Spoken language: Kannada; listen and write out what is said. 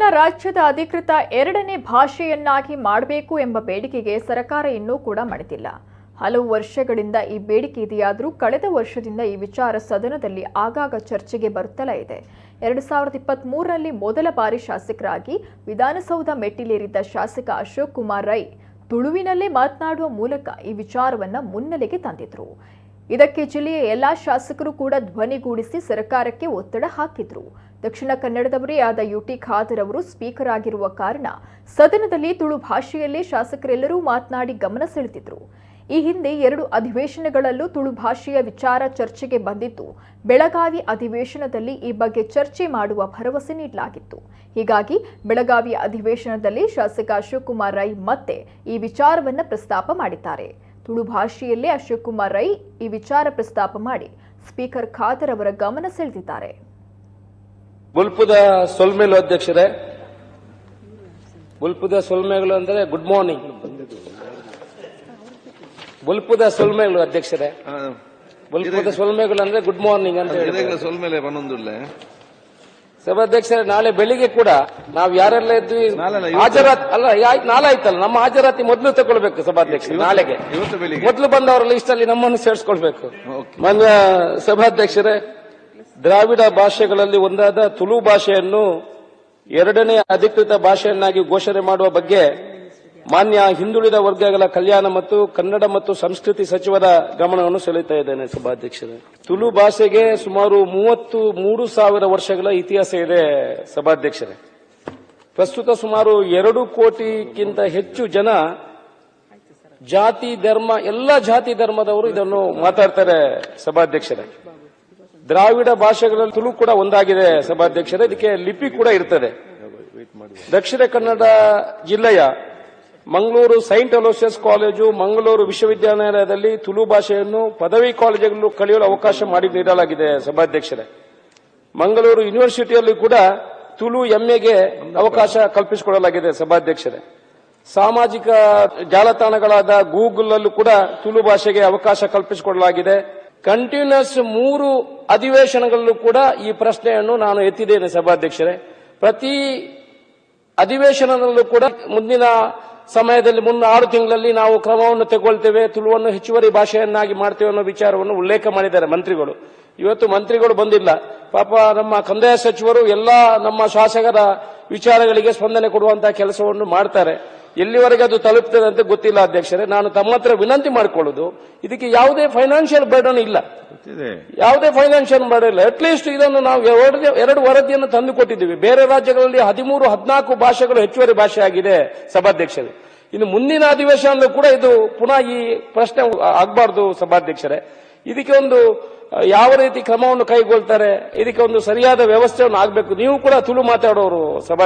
ತುಳುವನ್ನ ರಾಜ್ಯದ ಅಧಿಕೃತ ಎರಡನೇ ಭಾಷೆಯನ್ನಾಗಿ ಮಾಡಬೇಕು ಎಂಬ ಬೇಡಿಕೆಗೆ ಸರ್ಕಾರ ಇನ್ನೂ ಕೂಡ ಮಣಿತಿಲ್ಲ ಹಲವು ವರ್ಷಗಳಿಂದ ಈ ಬೇಡಿಕೆ ಇದೆಯಾದರೂ ಕಳೆದ ವರ್ಷದಿಂದ ಈ ವಿಚಾರ ಸದನದಲ್ಲಿ ಆಗಾಗ ಚರ್ಚೆಗೆ ಬರುತ್ತಲೇ ಇದೆ. ಎರಡು ಸಾವಿರದ ಇಪ್ಪತ್ತ್ ಮೂರರಲ್ಲಿ ಮೊದಲ ಬಾರಿ ಶಾಸಕರಾಗಿ ವಿಧಾನಸೌಧ ಮೆಟ್ಟಿಲೇರಿದ್ದ ಶಾಸಕ ಅಶೋಕ್ ಕುಮಾರ್ ರೈ ತುಳುವಿನಲ್ಲೇ ಮಾತನಾಡುವ ಮೂಲಕ ಈ ವಿಚಾರವನ್ನ ಮುನ್ನೆಲೆಗೆ ತಂದಿದ್ರು. ಇದಕ್ಕೆ ಜಿಲ್ಲೆಯ ಎಲ್ಲಾ ಶಾಸಕರು ಕೂಡ ಧ್ವನಿಗೂಡಿಸಿ ಸರ್ಕಾರಕ್ಕೆ ಒತ್ತಡ ಹಾಕಿದ್ರು. ದಕ್ಷಿಣ ಕನ್ನಡದವರೇ ಆದ ಯುಟಿ ಖಾದರ್ ಅವರು ಸ್ಪೀಕರ್ ಆಗಿರುವ ಕಾರಣ ಸದನದಲ್ಲಿ ತುಳು ಭಾಷೆಯಲ್ಲೇ ಶಾಸಕರೆಲ್ಲರೂ ಮಾತನಾಡಿ ಗಮನ ಸೆಳೆದಿದ್ರು. ಈ ಹಿಂದೆ ಎರಡು ಅಧಿವೇಶನಗಳಲ್ಲೂ ತುಳು ಭಾಷೆಯ ವಿಚಾರ ಚರ್ಚೆಗೆ ಬಂದಿದ್ದು ಬೆಳಗಾವಿ ಅಧಿವೇಶನದಲ್ಲಿ ಈ ಬಗ್ಗೆ ಚರ್ಚೆ ಮಾಡುವ ಭರವಸೆ ನೀಡಲಾಗಿತ್ತು. ಹೀಗಾಗಿ ಬೆಳಗಾವಿ ಅಧಿವೇಶನದಲ್ಲಿ ಶಾಸಕ ಅಶೋಕ್ ಕುಮಾರ್ ರೈ ಮತ್ತೆ ಈ ವಿಚಾರವನ್ನು ಪ್ರಸ್ತಾಪ ಮಾಡಿದ್ದಾರೆ. ತುಳು ಭಾಷೆಯಲ್ಲೇ ಅಶೋಕ್ ಕುಮಾರ್ ರೈ ಈ ವಿಚಾರ ಪ್ರಸ್ತಾಪ ಮಾಡಿ ಸ್ಪೀಕರ್ ಖಾದರ್ ಅವರ ಗಮನ ಸೆಳೆದಿದ್ದಾರೆ. ಬುಲ್ಪುದ ಸೊಲ್ಮೇಲು ಅಧ್ಯಕ್ಷರೇ. ಬುಲ್ಪುದ ಸೊಲ್ಮೆಗಳು ಅಂದ್ರೆ ಗುಡ್ ಮಾರ್ನಿಂಗ್ ಬುಲ್ಪುದ ಸೊಲ್ಮೆಗಳು ಅಧ್ಯಕ್ಷರೇ. ಬುಲ್ಪುದ ಸೊಲ್ಮೆಗಳು ಅಂದ್ರೆ ಗುಡ್ ಮಾರ್ನಿಂಗ್ ಅಂತ ಸೊಲ್ಮೇಲೆ ಸಭಾಧ್ಯಕ್ಷರೇ ನಾಳೆ ಬೆಳಿಗ್ಗೆ ಕೂಡ ನಾವು ಯಾರೆಲ್ಲ ಇದ್ವಿ ಹಾಜರಾತಿ ಅಲ್ಲ ನಾಳೆ ಆಯ್ತಲ್ಲ ನಮ್ಮ ಹಾಜರಾತಿ ಮೊದಲು ತಗೊಳ್ಬೇಕು ಸಭಾಧ್ಯಕ್ಷ ನಾಳೆಗೆ. ಮೊದಲು ಬಂದವರ ಲಿಸ್ಟ್ ಅಲ್ಲಿ ನಮ್ಮನ್ನು ಸೇರಿಸ್ಕೊಳ್ಬೇಕು. ಮಾನ್ಯ ಸಭಾಧ್ಯಕ್ಷರೇ ದ್ರಾವಿಡ ಭಾಷೆಗಳಲ್ಲಿ ಒಂದಾದ ತುಳು ಭಾಷೆಯನ್ನು ಎರಡನೇ ಅಧಿಕೃತ ಭಾಷೆಯನ್ನಾಗಿ ಘೋಷಣೆ ಮಾಡುವ ಬಗ್ಗೆ ಮಾನ್ಯ ಹಿಂದುಳಿದ ವರ್ಗಗಳ ಕಲ್ಯಾಣ ಮತ್ತು ಕನ್ನಡ ಮತ್ತು ಸಂಸ್ಕೃತಿ ಸಚಿವರ ಗಮನವನ್ನು ಸೆಳೆಯುತ್ತಾ ಇದ್ದೇನೆ ಸಭಾಧ್ಯಕ್ಷರೇ. ತುಳು ಭಾಷೆಗೆ ಸುಮಾರು ಮೂವತ್ತು ಮೂರು ಸಾವಿರ ವರ್ಷಗಳ ಇತಿಹಾಸ ಇದೆ ಸಭಾಧ್ಯಕ್ಷರೇ. ಪ್ರಸ್ತುತ ಸುಮಾರು ಎರಡು ಕೋಟಿಗಿಂತ ಹೆಚ್ಚು ಜನ ಜಾತಿ ಧರ್ಮ ಎಲ್ಲ ಜಾತಿ ಧರ್ಮದವರು ಇದನ್ನು ಮಾತಾಡ್ತಾರೆ ಸಭಾಧ್ಯಕ್ಷರೇ. ದ್ರಾವಿಡ ಭಾಷೆಗಳಲ್ಲಿ ತುಳು ಕೂಡ ಒಂದಾಗಿದೆ ಸಭಾಧ್ಯಕ್ಷರೇ. ಇದಕ್ಕೆ ಲಿಪಿ ಕೂಡ ಇರ್ತದೆ. ದಕ್ಷಿಣ ಕನ್ನಡ ಜಿಲ್ಲೆಯ Mangaluru saint Aloysius college, Mangaluru ವಿಶ್ವವಿದ್ಯಾನಿಲಯದಲ್ಲಿ ತುಳು ಭಾಷೆಯನ್ನು ಪದವಿ ಕಾಲೇಜುಗಳು ಕಲಿಯಲು ಅವಕಾಶ ಮಾಡಿ ನೀಡಲಾಗಿದೆ ಸಭಾಧ್ಯಕ್ಷರೇ. ಮಂಗಳೂರು ಯೂನಿವರ್ಸಿಟಿಯಲ್ಲಿ ಕೂಡ ತುಳು ಎಂಎಗೆ ಅವಕಾಶ ಕಲ್ಪಿಸಿಕೊಡಲಾಗಿದೆ ಸಭಾಧ್ಯಕ್ಷರೇ. ಸಾಮಾಜಿಕ ಜಾಲತಾಣಗಳಾದ ಗೂಗಲ್ ಅಲ್ಲೂ ಕೂಡ ತುಳು ಭಾಷೆಗೆ ಅವಕಾಶ ಕಲ್ಪಿಸಿಕೊಡಲಾಗಿದೆ. ಕಂಟಿನ್ಯೂಸ್ ಮೂರು ಅಧಿವೇಶನಗಳಲ್ಲೂ ಕೂಡ ಈ ಪ್ರಶ್ನೆಯನ್ನು ನಾನು ಎತ್ತಿದ್ದೇನೆ ಸಭಾಧ್ಯಕ್ಷರೇ. ಪ್ರತಿ ಅಧಿವೇಶನದಲ್ಲೂ ಕೂಡ ಮುಂದಿನ ಸಮಯದಲ್ಲಿ ಮುನ್ನ ಆರು ತಿಂಗಳಲ್ಲಿ ನಾವು ಕ್ರಮವನ್ನು ತೆಗೊಳ್ತೇವೆ, ತುಳುವನ್ನು ಹೆಚ್ಚುವರಿ ಭಾಷೆಯನ್ನಾಗಿ ಮಾಡ್ತೇವೆ ಅನ್ನೋ ವಿಚಾರವನ್ನು ಉಲ್ಲೇಖ ಮಾಡಿದ್ದಾರೆ ಮಂತ್ರಿಗಳು. ಇವತ್ತು ಮಂತ್ರಿಗಳು ಬಂದಿಲ್ಲ. ಪಾಪ ನಮ್ಮ ಕಂದಾಯ ಸಚಿವರು ಎಲ್ಲ ನಮ್ಮ ಶಾಸಕರ ವಿಚಾರಗಳಿಗೆ ಸ್ಪಂದನೆ ಕೊಡುವಂತಹ ಕೆಲಸವನ್ನು ಮಾಡ್ತಾರೆ. ಎಲ್ಲಿವರೆಗೆ ಅದು ತಲುಪ್ತದೆ ಅಂತ ಗೊತ್ತಿಲ್ಲ ಅಧ್ಯಕ್ಷರೇ. ನಾನು ತಮ್ಮ ಹತ್ರ ವಿನಂತಿ ಮಾಡಿಕೊಳ್ಳೋದು. ಇದಕ್ಕೆ ಯಾವುದೇ ಫೈನಾನ್ಷಿಯಲ್ ಬರ್ಡನ್ ಇಲ್ಲ. ಯಾವುದೇ ಫೈನಾನ್ಷಿಯಲ್ ಬರ್ಡನ್ ಇಲ್ಲ. ಅಟ್ಲೀಸ್ಟ್ ಇದನ್ನು ನಾವು ಎರಡು- ಎರಡು ವರದಿಯನ್ನು ತಂದು ಕೊಟ್ಟಿದ್ದೀವಿ. ಬೇರೆ ರಾಜ್ಯಗಳಲ್ಲಿ ಹದಿಮೂರು ಹದಿನಾಲ್ಕು ಭಾಷೆಗಳು ಹೆಚ್ಚುವರಿ ಭಾಷೆ ಆಗಿದೆ ಸಭಾಧ್ಯಕ್ಷರೇ. ಇನ್ನು ಮುಂದಿನ ಅಧಿವೇಶನದಲ್ಲೂ ಕೂಡ ಇದು ಪುನಃ ಈ ಪ್ರಶ್ನೆ ಆಗಬಾರ್ದು ಸಭಾಧ್ಯಕ್ಷರೇ. ಇದಕ್ಕೆ ಒಂದು ಯಾವ ರೀತಿ ಕ್ರಮವನ್ನು ಕೈಗೊಳ್ತಾರೆ ಇದಕ್ಕೆ ಒಂದು ಸರಿಯಾದ ವ್ಯವಸ್ಥೆಯನ್ನು ಆಗಬೇಕು. ನೀವು ಕೂಡ ತುಳು ಮಾತಾಡೋರು ಸಭಾ